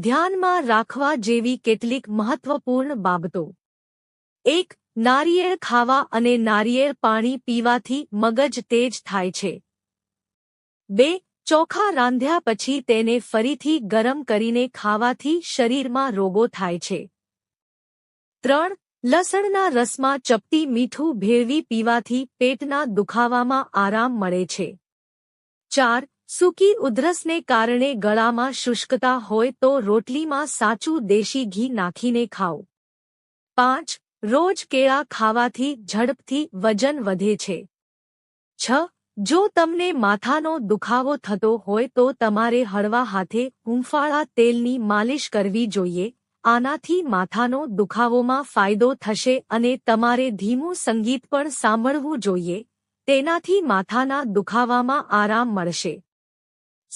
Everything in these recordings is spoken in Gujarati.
ધ્યાનમાં રાખવા જેવી કેટલીક મહત્વપૂર્ણ બાબતો. એક, નારિયેળ ખાવા અને નારિયેળ પાણી પીવાથી મગજ તેજ થાય છે. બે, ચોખા રાંધ્યા પછી તેને ફરીથી ગરમ કરીને ખાવાથી શરીરમાં રોગો થાય છે. ત્રણ, લસણના રસમાં ચપટી મીઠું ભેળવી પીવાથી પેટના દુખાવામાં આરામ મળે છે. ચાર સૂકી ઉધરસને કારણે ગળામાં શુષ્કતા હોય તો રોટલીમાં સાચું દેશી ઘી નાખીને ખાઓ. પાંચ, રોજ કેળા ખાવાથી ઝડપથી વજન વધે છે. છ, જો તમને માથાનો દુખાવો થતો હોય તો તમારે હળવા હાથે હૂંફાળા તેલની માલિશ કરવી જોઈએ, આનાથી માથાનો દુખાવોમાં ફાયદો થશે અને તમારે ધીમું સંગીત પણ સાંભળવું જોઈએ, તેનાથી માથાના દુખાવામાં આરામ મળશે.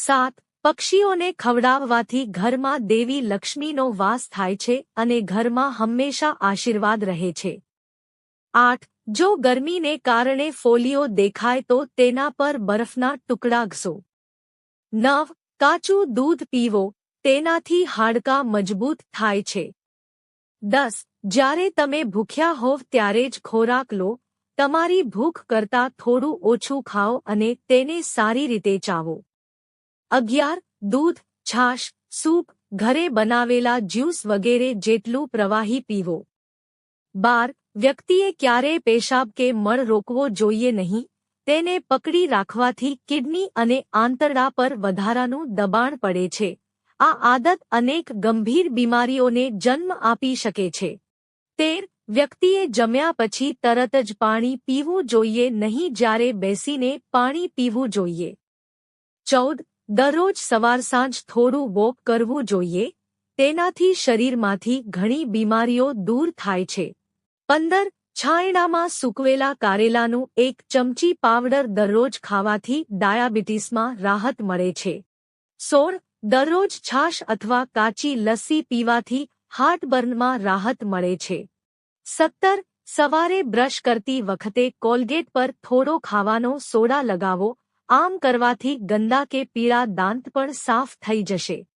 સાત પક્ષીઓને ખવડાવવાથી ઘરમાં દેવી લક્ષ્મીનો વાસ થાય છે અને ઘરમાં હંમેશા આશીર્વાદ રહે છે. આઠ, જો ગરમીને કારણે ફોલિયો દેખાય તો તેના પર બરફના ટુકડા ઘસો. નવ, કાચું દૂધ પીવો, તેનાથી હાડકાં મજબૂત થાય છે. દસ, જ્યારે તમે ભૂખ્યા હોવ ત્યારે જ ખોરાક લો, તમારી ભૂખ કરતાં થોડું ઓછું ખાઓ અને તેને સારી રીતે ચાવો. અગિયાર, દૂધ, છાશ, સૂપ, ઘરે બનાવેલા જ્યુસ વગેરે જેટલું પ્રવાહી પીવો. બાર, વ્યક્તિએ ક્યારેય પેશાબ કે મળ રોકવો જોઈએ નહીં, તેને પકડી રાખવાથી કિડની અને આંતરડા પર વધારાનું દબાણ પડે છે. આ આદત અનેક ગંભીર બીમારીઓને જન્મ આપી શકે છે. તેર, વ્યક્તિએ જમ્યા પછી તરત જ પાણી પીવું જોઈએ નહીં જ્યારે બેસીને પાણી પીવું જોઈએ. ચૌદ દરરોજ સવાર સાંજ થોડું વોક કરવું જોઈએ, તેનાથી શરીરમાંથી ઘણી બીમારીઓ દૂર થાય છે. પંદર છાંયડામાં સૂકવેલા કારેલાનું એક ચમચી પાવડર દરરોજ ખાવાથી ડાયાબિટીસમાં રાહત મળે છે. સોળ, દરરોજ છાશ અથવા કાચી લસ્સી પીવાથી હાર્ટબર્નમાં રાહત મળે છે. સત્તર, સવારે બ્રશ કરતી વખતે કોલગેટ પર થોડો ખાવાનો સોડા લગાવો આમ કરવાથી ગંદા કે પીળા દાંત પણ સાફ થઈ જશે.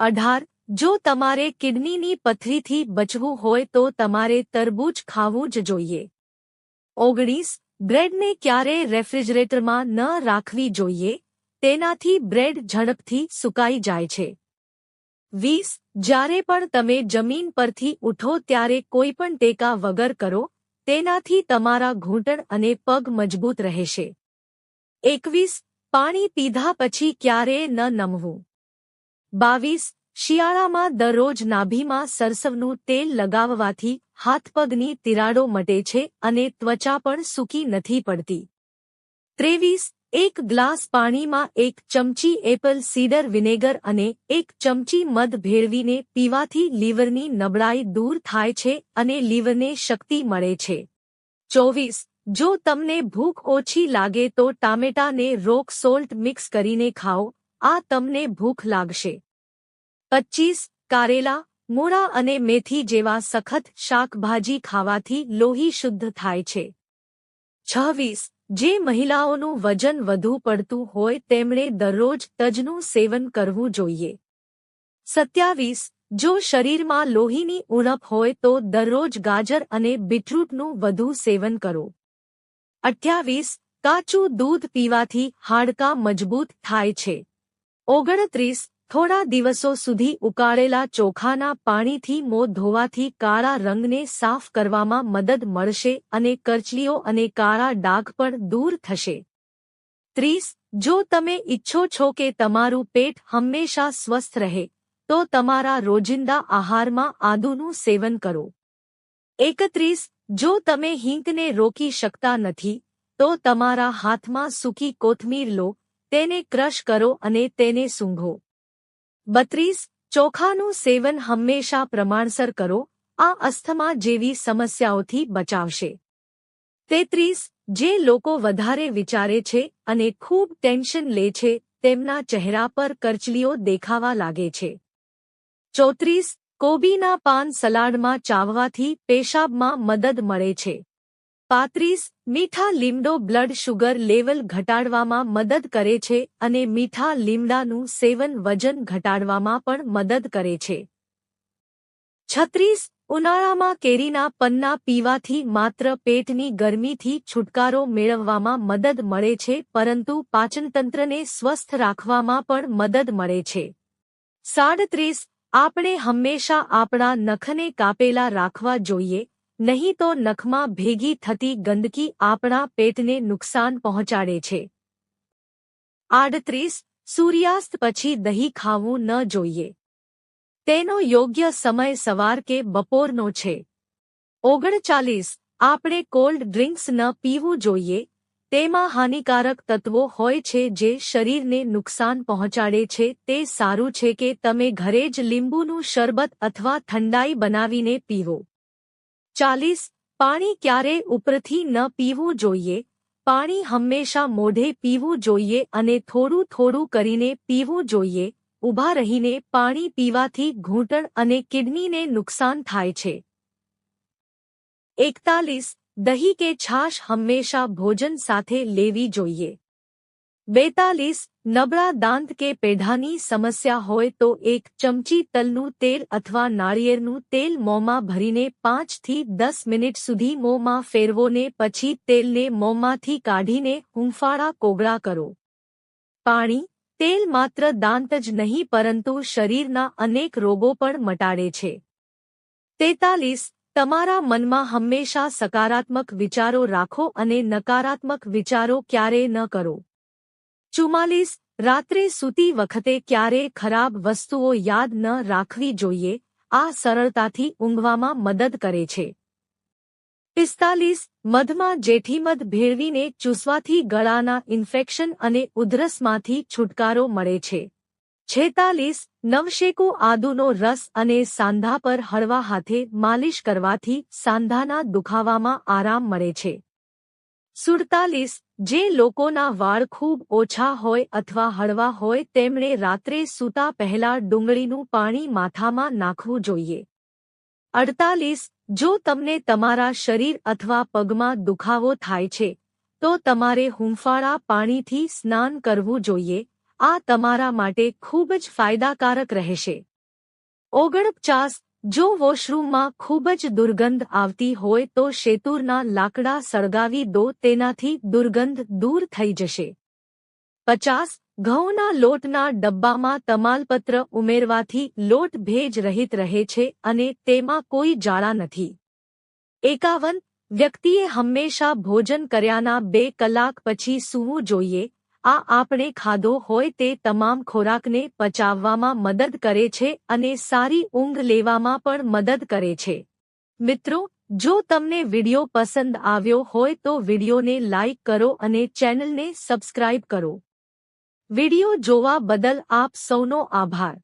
અઢાર, જો તમારે કિડનીની પથરીથી બચવું હોય તો તમારે તરબૂચ ખાવું જ જોઈએ. ઓગણીસ, બ્રેડને ક્યારેય રેફ્રિજરેટરમાં ન રાખવી જોઈએ? તેનાથી બ્રેડ ઝડપથી સુકાઈ જાય છે. વીસ, જ્યારે પણ તમે જમીન પરથી ઉઠો ત્યારે કોઈ પણ ટેકા વગર કરો, તેનાથી તમારા ઘૂંટણ અને પગ મજબૂત રહેશે. એકવીસ, પાણી પીધા પછી ક્યારેય ન નમવું. બાવીસ, શિયાળામાં દરરોજ નાભીમાં સરસવનું તેલ લગાવવાથી હાથપગની તિરાડો મટે છે અને ત્વચા પણ સૂકી નથી પડતી. ત્રેવીસ, એક ગ્લાસ પાણીમાં એક ચમચી એપલ સીડર વિનેગર અને એક ચમચી મધ ભેળવીને પીવાથી લીવરની નબળાઈ દૂર થાય છે અને લીવરને શક્તિ મળે છે. ચોવીસ જો તમને ભૂખ ઓછી લાગે તો ટામેટાને રોક સોલ્ટ મિક્સ કરીને ખાઓ, આ તમને ભૂખ લાગશે. પચ્ચીસ કારેલા, મૂળા અને મેથી જેવા સખત શાકભાજી ખાવાથી લોહી શુદ્ધ થાય છે. છવ્વીસ, જે મહિલાઓનું વજન વધુ પડતું હોય તેમણે દરરોજ તજનું સેવન કરવું જોઈએ. સત્યાવીસ, જો શરીરમાં લોહીની ઉણપ હોય તો દરરોજ ગાજર અને બીટરૂટનું વધુ સેવન કરો. અઠ્યાવીસ, કાચું દૂધ પીવાથી હાડકાં મજબૂત થાય છે. ઓગણત્રીસ, થોડા દિવસો સુધી ઉકાળેલા ચોખાના પાણીથી મો ધોવાથી કાળા રંગને સાફ કરવામાં મદદ મળશે અને કરચલીઓ અને કાળા ડાઘ પણ દૂર થશે. ત્રીસ, જો તમે ઈચ્છો છો કે તમારું પેટ હંમેશા સ્વસ્થ રહે, તો તમારા રોજિંદા આહારમાં આદુનું સેવન કરો. એકત્રીસ જો તમે હિંકને રોકી શકતા નથી, તો તમારા હાથમાં સૂકી કોથમીર લો, તેને ક્રશ કરો અને તેને સૂંઘો. બત્રીસ, ચોખાનું સેવન હંમેશા પ્રમાણસર કરો, આ અસ્થમા જેવી સમસ્યાઓથી બચાવશે. તેત્રીસ, જે લોકો વધારે વિચારે છે અને ખૂબ ટેન્શન લે છે, તેમના ચહેરા પર કરચલીઓ દેખાવા લાગે છે. ચોત્રીસ કોબીના પાન સલાડમાં ચાવવાથી પેશાબમાં મદદ મળે છે. પાંત્રીસ, મીઠા લીમડો બ્લડ શુગર લેવલ ઘટાડવામાં મદદ કરે છે અને મીઠા લીમડાનું સેવન વજન ઘટાડવામાં પણ મદદ કરે છે. છત્રીસ, ઉનાળામાં કેરીના પન્ના પીવાથી માત્ર પેટની ગરમીથી છુટકારો મેળવવામાં મદદ મળે છે પરંતુ પાચનતંત્રને સ્વસ્થ રાખવામાં પણ મદદ મળે છે. સાડત્રીસ આપણે હંમેશા આપણા નખને કાપેલા રાખવા જોઈએ, નહીં તો નખમાં ભેગી થતી ગંદકી આપણા પેટને નુકસાન પહોંચાડે છે. આડત્રીસ, સૂર્યાસ્ત પછી દહીં ખાવું ન જોઈએ. તેનો યોગ્ય સમય સવાર કે બપોરનો છે. ઓગણચાલીસ, આપણે કોલ્ડ ડ્રિંક્સ ન પીવું જોઈએ તેમાં હાનિકારક તત્વો હોય છે જે શરીરને નુકસાન પહોંચાડે છે. તે સારું છે કે તમે ઘરે જ લીંબુનું શરબત અથવા ઠંડાઈ બનાવીને પીવો. ચાલીસ. પાણી ક્યારે ઉપરથી ન પીવું જોઈએ? પાણી હંમેશા મોઢે પીવું જોઈએ અને થોડું થોડું કરીને પીવું જોઈએ. ઊભા રહીને પાણી પીવાથી ઘૂંટણ અને કિડનીને નુકસાન થાય છે. એકતાલીસ. દહીં કે છાશ હંમેશા ભોજન સાથે લેવી જોઈએ. બેતાલીસ, નબળા દાંત કે પેઢાની સમસ્યા હોય તો એક ચમચી તલનું તેલ અથવા નાળિયેરનું તેલ મોંમાં ભરીને પાંચથી દસ મિનિટ સુધી મોંમાં ફેરવોને પછી તેલને મોંમાંથી કાઢીને હુંફાળા કોગળા કરો. પાણી, તેલ માત્ર દાંત જ નહીં પરંતુ શરીરના અનેક રોગો પણ મટાડે છે. તેતાલીસ તમારા મનમાં હંમેશા સકારાત્મક વિચારો રાખો અને નકારાત્મક વિચારો ક્યારે ન કરો. ચુમ્માલીસ, રાત્રે સૂતી વખતે ક્યારે ખરાબ વસ્તુઓ યાદ ન રાખવી જોઈએ, આ સરળતાથી ઊંઘવામાં મદદ કરે છે. પિસ્તાલીસ, મધમાં જેઠીમધ ભેળવીને ચૂસવાથી ગળાના ઇન્ફેક્શન અને ઉધરસમાંથી છુટકારો મળે છે. છેતાલીસ, નવશેકુ આદુનો રસ અને સાંધા પર હળવા હાથે માલિશ કરવાથી સાંધાના દુખાવામાં આરામ મળે છે. સુડતાલીસ, જે લોકોના વાળ ખૂબ ઓછા હોય અથવા હળવા હોય તેમણે રાત્રે સૂતા પહેલા ડુંગળીનું પાણી માથામાં નાખવું જોઈએ. અડતાલીસ, જો તમને તમારા શરીર અથવા પગમાં દુખાવો થાય છે, તો તમારે હુંફાળા પાણીથી સ્નાન કરવું જોઈએ આ તમારા માટે ખૂબ જ ફાયદાકારક રહેશે. ઓગણપચાસ, જો વોશરૂમમાં ખૂબ જ દુર્ગંધ આવતી હોય તો શેતુરના લાકડા સળગાવી દો, તેનાથી દુર્ગંધ દૂર થઈ જશે. પચાસ, ઘઉંના લોટના ડબ્બામાં તમાલપત્ર ઉમેરવાથી લોટ ભેજ રહિત રહે છે અને તેમાં કોઈ જાળા નથી. એકાવન, વ્યક્તિએ હંમેશા ભોજન કર્યાના બે કલાક પછી સૂવું જોઈએ આ આપણે ખાધો હોય તે તમામ ખોરાકને પચાવવામાં મદદ કરે છે અને સારી ઊંઘ લેવામાં પણ મદદ કરે છે. મિત્રો, જો તમને વિડિયો પસંદ આવ્યો હોય તો વિડિયોને લાઇક કરો અને ચેનલને સબસ્ક્રાઇબ કરો. વિડિયો જોવા બદલ આપ સૌનો આભાર.